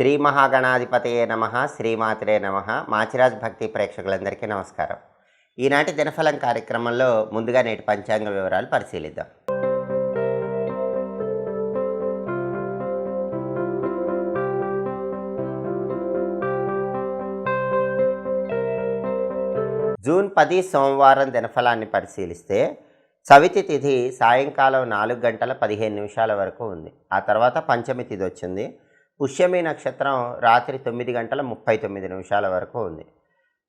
శ్రీ మహాగణాధిపతయే నమ శ్రీమాతరే నమ. మాచిరాజ్ భక్తి ప్రేక్షకులందరికీ నమస్కారం. ఈనాటి దినఫలం కార్యక్రమంలో ముందుగా నేటి పంచాంగ వివరాలు పరిశీలిద్దాం. జూన్ పది సోమవారం దినఫలాన్ని పరిశీలిస్తే చవితి తిథి సాయంకాలం నాలుగు గంటల పదిహేను నిమిషాల వరకు ఉంది. ఆ తర్వాత పంచమి తిథి వచ్చింది. పుష్యమి నక్షత్రం రాత్రి తొమ్మిది గంటల ముప్పై తొమ్మిది నిమిషాల వరకు ఉంది.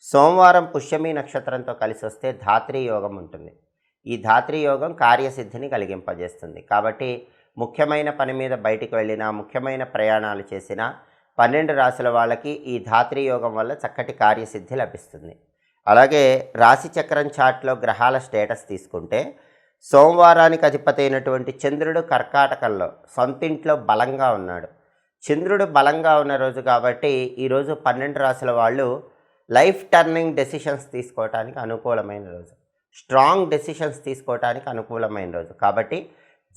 సోమవారం పుష్యమి నక్షత్రంతో కలిసి వస్తే ధాత్రి యోగం ఉంటుంది. ఈ ధాత్రి యోగం కార్యసిద్ధిని కలిగింపజేస్తుంది. కాబట్టి ముఖ్యమైన పని మీద బయటికి వెళ్ళినా ముఖ్యమైన ప్రయాణాలు చేసినా పన్నెండు రాశుల వాళ్ళకి ఈ ధాత్రి యోగం వల్ల చక్కటి కార్యసిద్ధి లభిస్తుంది. అలాగే రాశి చక్రం చాట్లో గ్రహాల స్టేటస్ తీసుకుంటే సోమవారానికి అధిపతి అయినటువంటి చంద్రుడు కర్కాటకంలో సొంతింట్లో బలంగా ఉన్నాడు. చంద్రుడు బలంగా ఉన్న రోజు కాబట్టి ఈరోజు పన్నెండు రాశుల వాళ్ళు లైఫ్ టర్నింగ్ డెసిషన్స్ తీసుకోవడానికి అనుకూలమైన రోజు. స్ట్రాంగ్ డెసిషన్స్ తీసుకోవడానికి అనుకూలమైన రోజు. కాబట్టి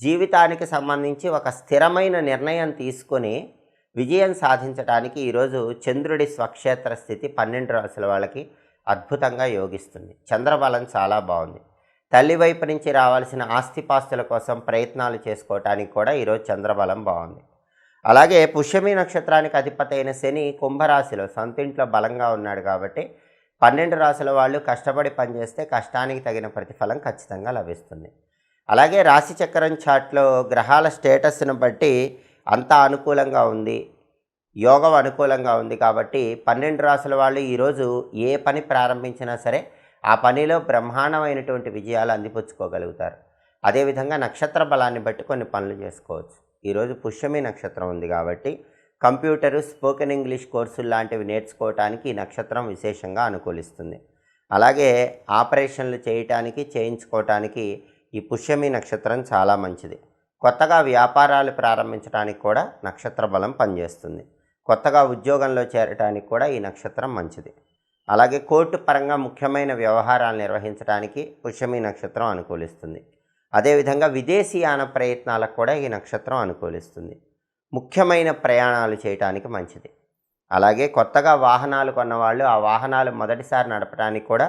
జీవితానికి సంబంధించి ఒక స్థిరమైన నిర్ణయం తీసుకొని విజయం సాధించడానికి ఈరోజు చంద్రుడి స్వక్షేత్ర స్థితి పన్నెండు రాశుల వాళ్ళకి అద్భుతంగా యోగిస్తుంది. చంద్రబలం చాలా బాగుంది. తల్లి వైపు నుంచి రావాల్సిన ఆస్తిపాస్తుల కోసం ప్రయత్నాలు చేసుకోవటానికి కూడా ఈరోజు చంద్రబలం బాగుంది. అలాగే పుష్యమి నక్షత్రానికి అధిపతి అయిన శని కుంభరాశిలో సొంతింట్లో బలంగా ఉన్నాడు కాబట్టి పన్నెండు రాశుల వాళ్ళు కష్టపడి పనిచేస్తే కష్టానికి తగిన ప్రతిఫలం ఖచ్చితంగా లభిస్తుంది. అలాగే రాశి చక్రం చాట్లో గ్రహాల స్టేటస్ను బట్టి అంతా అనుకూలంగా ఉంది. యోగం అనుకూలంగా ఉంది కాబట్టి పన్నెండు రాసుల వాళ్ళు ఈరోజు ఏ పని ప్రారంభించినా సరే ఆ పనిలో బ్రహ్మాండమైనటువంటి విజయాలు అందిపుచ్చుకోగలుగుతారు. అదేవిధంగా నక్షత్ర బలాన్ని బట్టి కొన్ని పనులు చేసుకోవచ్చు. ఈరోజు పుష్యమి నక్షత్రం ఉంది కాబట్టి కంప్యూటరు స్పోకెన్ ఇంగ్లీష్ కోర్సులు లాంటివి నేర్చుకోవటానికి ఈ నక్షత్రం విశేషంగా అనుకూలిస్తుంది. అలాగే ఆపరేషన్లు చేయటానికి చేయించుకోవటానికి ఈ పుష్యమి నక్షత్రం చాలా మంచిది. కొత్తగా వ్యాపారాలు ప్రారంభించడానికి కూడా నక్షత్ర బలం పనిచేస్తుంది. కొత్తగా ఉద్యోగంలో చేరటానికి కూడా ఈ నక్షత్రం మంచిది. అలాగే కోర్టు పరంగా ముఖ్యమైన వ్యవహారాలు నిర్వహించడానికి పుష్యమి నక్షత్రం అనుకూలిస్తుంది. అదేవిధంగా విదేశీయాన ప్రయత్నాలకు కూడా ఈ నక్షత్రం అనుకూలిస్తుంది. ముఖ్యమైన ప్రయాణాలు చేయటానికి మంచిది. అలాగే కొత్తగా వాహనాలు కొన్నవాళ్ళు ఆ వాహనాలు మొదటిసారి నడపడానికి కూడా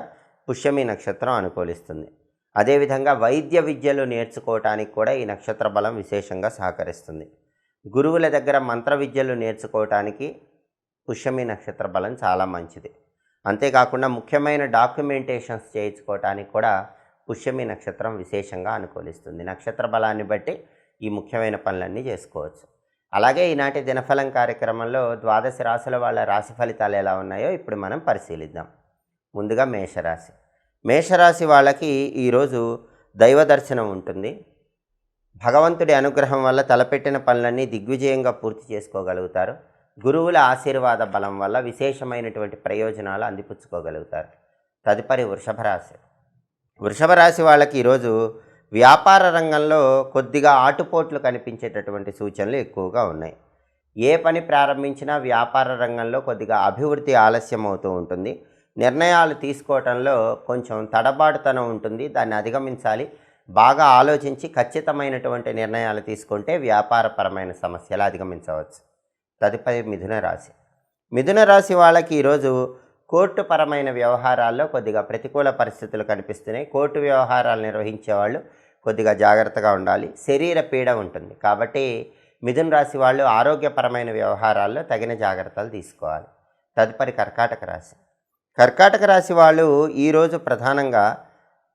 పుష్యమి నక్షత్రం అనుకూలిస్తుంది. అదేవిధంగా వైద్య విద్యలు నేర్చుకోవటానికి కూడా ఈ నక్షత్ర బలం విశేషంగా సహకరిస్తుంది. గురువుల దగ్గర మంత్ర విద్యలు నేర్చుకోవటానికి పుష్యమి నక్షత్ర బలం చాలా మంచిది. అంతేకాకుండా ముఖ్యమైన డాక్యుమెంటేషన్స్ చేయించుకోవటానికి కూడా పుష్యమి నక్షత్రం విశేషంగా అనుకూలిస్తుంది. నక్షత్ర బలాన్ని బట్టి ఈ ముఖ్యమైన పనులన్నీ చేసుకోవచ్చు. అలాగే ఈనాటి దినఫలం కార్యక్రమంలో ద్వాదశ రాశుల వాళ్ళ రాశి ఫలితాలు ఎలా ఉన్నాయో ఇప్పుడు మనం పరిశీలిద్దాం. ముందుగా మేషరాశి. మేషరాశి వాళ్ళకి ఈరోజు దైవ దర్శనం ఉంటుంది. భగవంతుడి అనుగ్రహం వల్ల తలపెట్టిన పనులన్నీ దిగ్విజయంగా పూర్తి చేసుకోగలుగుతారు. గురువుల ఆశీర్వాద బలం వల్ల విశేషమైనటువంటి ప్రయోజనాలు అందిపుచ్చుకోగలుగుతారు. తదుపరి వృషభ రాశి. వృషభ రాశి వాళ్ళకి ఈరోజు వ్యాపార రంగంలో కొద్దిగా ఆటుపోట్లు కనిపించేటటువంటి సూచనలు ఎక్కువగా ఉన్నాయి. ఏ పని ప్రారంభించినా వ్యాపార రంగంలో కొద్దిగా అభివృద్ధి ఆలస్యం అవుతూ ఉంటుంది. నిర్ణయాలు తీసుకోవటంలో కొంచెం తడబాటుతనం ఉంటుంది. దాన్ని అధిగమించాలి. బాగా ఆలోచించి ఖచ్చితమైనటువంటి నిర్ణయాలు తీసుకుంటే వ్యాపారపరమైన సమస్యలు అధిగమించవచ్చు. తదుపరి మిథున రాశి. మిథున రాశి వాళ్ళకి ఈరోజు కోర్టు పరమైన వ్యవహారాల్లో కొద్దిగా ప్రతికూల పరిస్థితులు కనిపిస్తున్నాయి. కోర్టు వ్యవహారాలు నిర్వహించే వాళ్ళు కొద్దిగా జాగ్రత్తగా ఉండాలి. శరీర పీడ ఉంటుంది. కాబట్టి మిథున రాశి వాళ్ళు ఆరోగ్యపరమైన వ్యవహారాల్లో తగిన జాగ్రత్తలు తీసుకోవాలి. తదుపరి కర్కాటక రాశి. కర్కాటక రాశి వాళ్ళు ఈరోజు ప్రధానంగా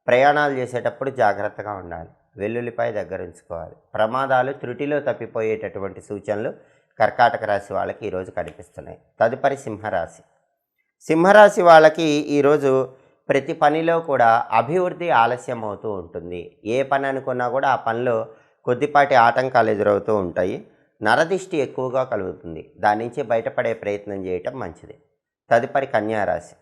ప్రయాణాలు చేసేటప్పుడు జాగ్రత్తగా ఉండాలి. వెల్లుల్లిపై దగ్గర ఉంచుకోవాలి. ప్రమాదాలు త్రుటిలో తప్పిపోయేటటువంటి సూచనలు కర్కాటక రాశి వాళ్ళకి ఈరోజు కనిపిస్తున్నాయి. తదుపరి సింహరాశి. సింహరాశి వాళ్ళకి ఈరోజు ప్రతి పనిలో కూడా అభివృద్ధి ఆలస్యం అవుతూ ఉంటుంది. ఏ పని అనుకున్నా కూడా ఆ పనిలో కొద్దిపాటి ఆటంకాలు ఎదురవుతూ ఉంటాయి. నరదిష్టి ఎక్కువగా కలుగుతుంది. దాని నుంచి బయటపడే ప్రయత్నం చేయటం మంచిది. తదుపరి కన్యారాశి.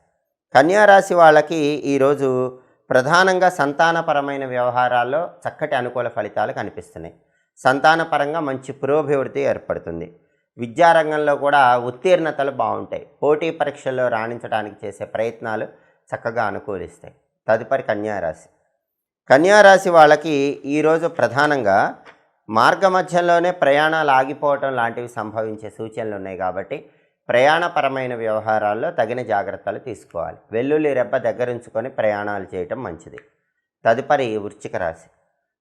కన్యారాశి వాళ్ళకి ఈరోజు ప్రధానంగా సంతానపరమైన వ్యవహారాల్లో చక్కటి అనుకూల ఫలితాలు కనిపిస్తున్నాయి. సంతానపరంగా మంచి పురోభివృద్ధి ఏర్పడుతుంది. విద్యారంగంలో కూడా ఉత్తీర్ణతలు బాగుంటాయి. పోటీ పరీక్షల్లో రాణించడానికి చేసే ప్రయత్నాలు చక్కగా అనుకూలిస్తాయి. తదుపరి కన్యారాశి. కన్యారాశి వాళ్ళకి ఈరోజు ప్రధానంగా మార్గ మధ్యంలోనే ప్రయాణాలు ఆగిపోవటం లాంటివి సంభవించే సూచనలు ఉన్నాయి కాబట్టి ప్రయాణపరమైన వ్యవహారాల్లో తగిన జాగ్రత్తలు తీసుకోవాలి. వెల్లుల్లి రెబ్బ దగ్గరుంచుకొని ప్రయాణాలు చేయటం మంచిది. తదుపరి వృశ్చిక రాశి.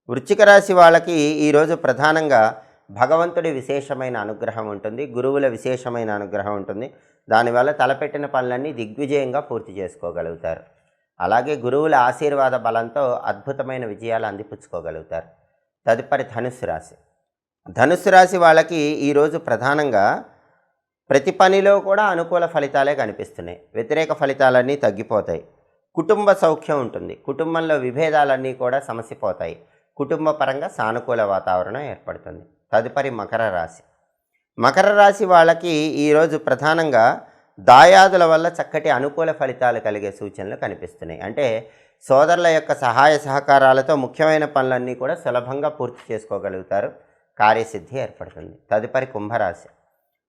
వృశ్చిక రాశి వాళ్ళకి ఈరోజు ప్రధానంగా భగవంతుడి విశేషమైన అనుగ్రహం ఉంటుంది గురువుల విశేషమైన అనుగ్రహం ఉంటుంది. దానివల్ల తలపెట్టిన పనులన్నీ దిగ్విజయంగా పూర్తి చేసుకోగలుగుతారు. అలాగే గురువుల ఆశీర్వాద బలంతో అద్భుతమైన విజయాలు అందిపుచ్చుకోగలుగుతారు. తదుపరి ధనుసు రాశి. ధనుసు రాశి వాళ్ళకి ఈరోజు ప్రధానంగా ప్రతి పనిలో కూడా అనుకూల ఫలితాలే కనిపిస్తున్నాయి. వ్యతిరేక ఫలితాలన్నీ తగ్గిపోతాయి. కుటుంబ సౌఖ్యం ఉంటుంది. కుటుంబంలో విభేదాలన్నీ కూడా సమసిపోతాయి. కుటుంబ పరంగా సానుకూల వాతావరణం ఏర్పడుతుంది. తదుపరి మకర రాశి. మకర రాశి వాళ్ళకి ఈరోజు ప్రధానంగా దాయాదుల వల్ల చక్కటి అనుకూల ఫలితాలు కలిగే సూచనలు కనిపిస్తున్నాయి. అంటే సోదరుల యొక్క సహాయ సహకారాలతో ముఖ్యమైన పనులన్నీ కూడా సులభంగా పూర్తి చేసుకోగలుగుతారు. కార్యసిద్ధి ఏర్పడుతుంది. తదుపరి కుంభరాశి.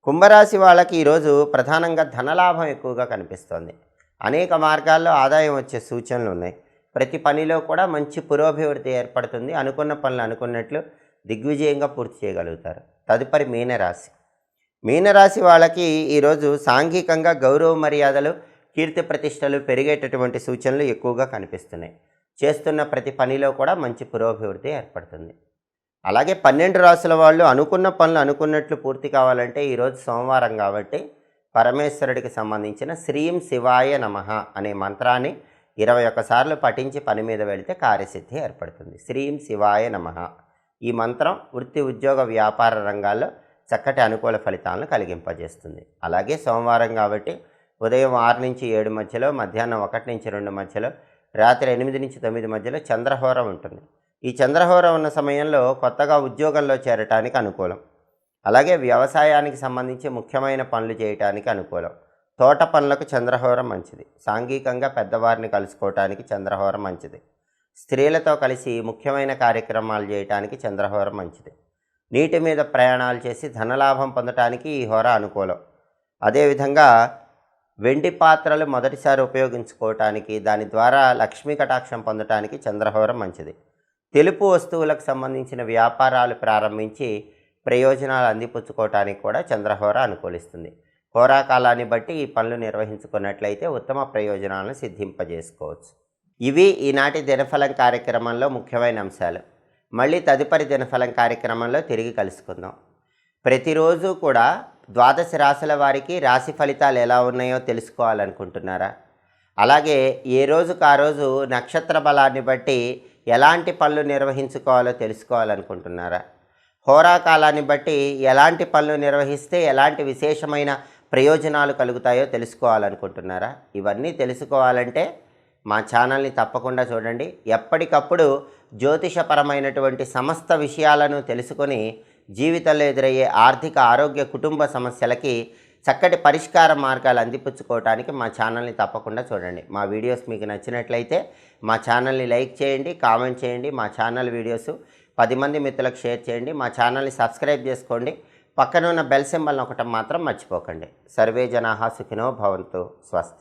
కుంభరాశి వాళ్ళకి ఈరోజు ప్రధానంగా ధనలాభం ఎక్కువగా కనిపిస్తోంది. అనేక మార్గాల్లో ఆదాయం వచ్చే సూచనలు ఉన్నాయి. ప్రతి పనిలో కూడా మంచి పురోభివృద్ధి ఏర్పడుతుంది. అనుకున్న పనులు అనుకున్నట్లు దిగ్విజయంగా పూర్తి చేయగలుగుతారు. తదుపరి మీనరాశి. మీనరాశి వాళ్ళకి ఈరోజు సాంఘికంగా గౌరవ మర్యాదలు కీర్తి ప్రతిష్టలు పెరిగేటటువంటి సూచనలు ఎక్కువగా కనిపిస్తున్నాయి. చేస్తున్న ప్రతి పనిలో కూడా మంచి పురోభివృద్ధి ఏర్పడుతుంది. అలాగే పన్నెండు రాసుల వాళ్ళు అనుకున్న పనులు అనుకున్నట్లు పూర్తి కావాలంటే ఈరోజు సోమవారం కాబట్టి పరమేశ్వరుడికి సంబంధించిన శ్రీం శివాయ నమః అనే మంత్రాన్ని ఇరవై ఒక్కసార్లు పఠించి పని మీద వెళితే కార్యసిద్ధి ఏర్పడుతుంది. శ్రీం శివాయ నమః. ఈ మంత్రం వృత్తి ఉద్యోగ వ్యాపార రంగాల్లో చక్కటి అనుకూల ఫలితాలను కలిగింపజేస్తుంది. అలాగే సోమవారం కాబట్టి ఉదయం ఆరు నుంచి ఏడు మధ్యలో మధ్యాహ్నం ఒకటి నుంచి రెండు మధ్యలో రాత్రి ఎనిమిది నుంచి తొమ్మిది మధ్యలో చంద్రహోరం ఉంటుంది. ఈ చంద్రహోరం ఉన్న సమయంలో కొత్తగా ఉద్యోగంలో చేరటానికి అనుకూలం. అలాగే వ్యవసాయానికి సంబంధించి ముఖ్యమైన పనులు చేయటానికి అనుకూలం. తోట పనులకు చంద్రహోరం మంచిది. సాంఘికంగా పెద్దవారిని కలుసుకోవటానికి చంద్రహోరం మంచిది. స్త్రీలతో కలిసి ముఖ్యమైన కార్యక్రమాలు చేయటానికి చంద్రహోరం మంచిది. నీటి మీద ప్రయాణాలు చేసి ధనలాభం పొందటానికి ఈ హోర అనుకూలం. అదేవిధంగా వెండి పాత్రలు మొదటిసారి ఉపయోగించుకోవటానికి దాని ద్వారా లక్ష్మీ కటాక్షం పొందటానికి చంద్రహోరం మంచిది. తెలుపు వస్తువులకు సంబంధించిన వ్యాపారాలు ప్రారంభించి ప్రయోజనాలు అందిపుచ్చుకోవటానికి కూడా చంద్రహోర అనుకూలిస్తుంది. హోరాకాలాన్ని బట్టి ఈ పనులు నిర్వహించుకున్నట్లయితే ఉత్తమ ప్రయోజనాలను సిద్ధింపజేసుకోవచ్చు. ఇవి ఈనాటి దినఫలం కార్యక్రమంలో ముఖ్యమైన అంశాలు. మళ్ళీ తదుపరి దినఫలం కార్యక్రమంలో తిరిగి కలుసుకుందాం. ప్రతిరోజు కూడా ద్వాదశ రాశుల వారికి రాశి ఫలితాలు ఎలా ఉన్నాయో తెలుసుకోవాలనుకుంటున్నారా? అలాగే ఏ రోజుకు ఆ రోజు నక్షత్ర బలాన్ని బట్టి ఎలాంటి పనులు నిర్వహించుకోవాలో తెలుసుకోవాలనుకుంటున్నారా? హోరాకాలాన్ని బట్టి ఎలాంటి పనులు నిర్వహిస్తే ఎలాంటి విశేషమైన ప్రయోజనాలు కలుగుతాయో తెలుసుకోవాలనుకుంటున్నారా? ఇవన్నీ తెలుసుకోవాలంటే మా ఛానల్ని తప్పకుండా చూడండి. ఎప్పటికప్పుడు జ్యోతిషపరమైనటువంటి సమస్త విషయాలను తెలుసుకొని జీవితంలో ఎదురయ్యే ఆర్థిక ఆరోగ్య కుటుంబ సమస్యలకి చక్కటి పరిష్కార మార్గాలు అందిపుచ్చుకోవడానికి మా ఛానల్ని తప్పకుండా చూడండి. మా వీడియోస్ మీకు నచ్చినట్లయితే మా ఛానల్ని లైక్ చేయండి కామెంట్ చేయండి మా ఛానల్ వీడియోస్ పది మంది మిత్రులకు షేర్ చేయండి మా ఛానల్ని సబ్స్క్రైబ్ చేసుకోండి. పక్కన ఉన్న బెల్ సింబల్ని ఒకటి మాత్రం మర్చిపోకండి. సర్వే జనాహా సుఖినో భవంతు స్వస్తి.